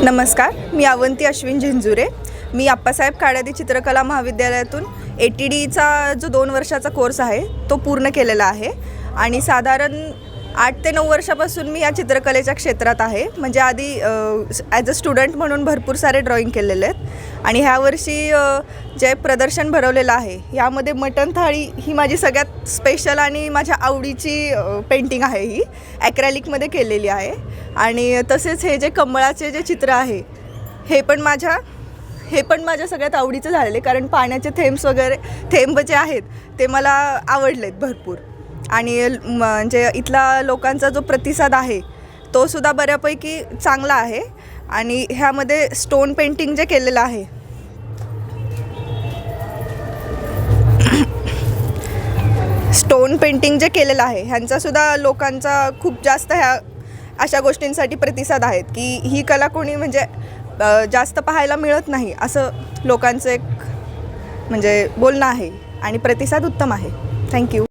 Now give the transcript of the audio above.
नमस्कार मी अवंती अश्विन झिंजुरे. मी आप्पासाहेब काळादी चित्रकला महाविद्यालयातून ए टी डीचा जो दोन वर्षाचा कोर्स आहे तो पूर्ण केलेला आहे. आणि साधारण आठ ते नऊ वर्षापासून मी या चित्रकलेच्या क्षेत्रात आहे. म्हणजे आधी ॲज अ स्टुडंट म्हणून भरपूर सारे ड्रॉइंग केलेले आहेत. आणि ह्यावर्षी जे प्रदर्शन भरवलेलं आहे यामध्ये मटण थाळी ही माझी सगळ्यात स्पेशल आणि माझ्या आवडीची पेंटिंग आहे ही. ॲक्रॅलिकमध्ये केलेली आहे. आणि तसेच हे जे कमळाचे जे चित्र आहे हे पण माझ्या हे पण माझ्या सगळ्यात आवडीचं झालेले कारण पाण्याचे थेंब्स वगैरे थेंब जे आहेत ते मला आवडलेत भरपूर. आणि म्हणजे इथला लोकांचा जो प्रतिसाद आहे तो सुद्धा बऱ्यापैकी चांगला आहे. आणि ह्यामध्ये स्टोन पेंटिंग जे केलेलं आहे. स्टोन पेंटिंग जे केलेलं आहे ह्यांचासुद्धा लोकांचा खूप जास्त ह्या अशा गोष्टींसाठी प्रतिसाद आहेत की ही कला कोणी म्हणजे जास्त पाहायला मिळत नाही असं लोकांचं एक म्हणजे बोलणं आहे. आणि प्रतिसाद उत्तम आहे. थँक्यू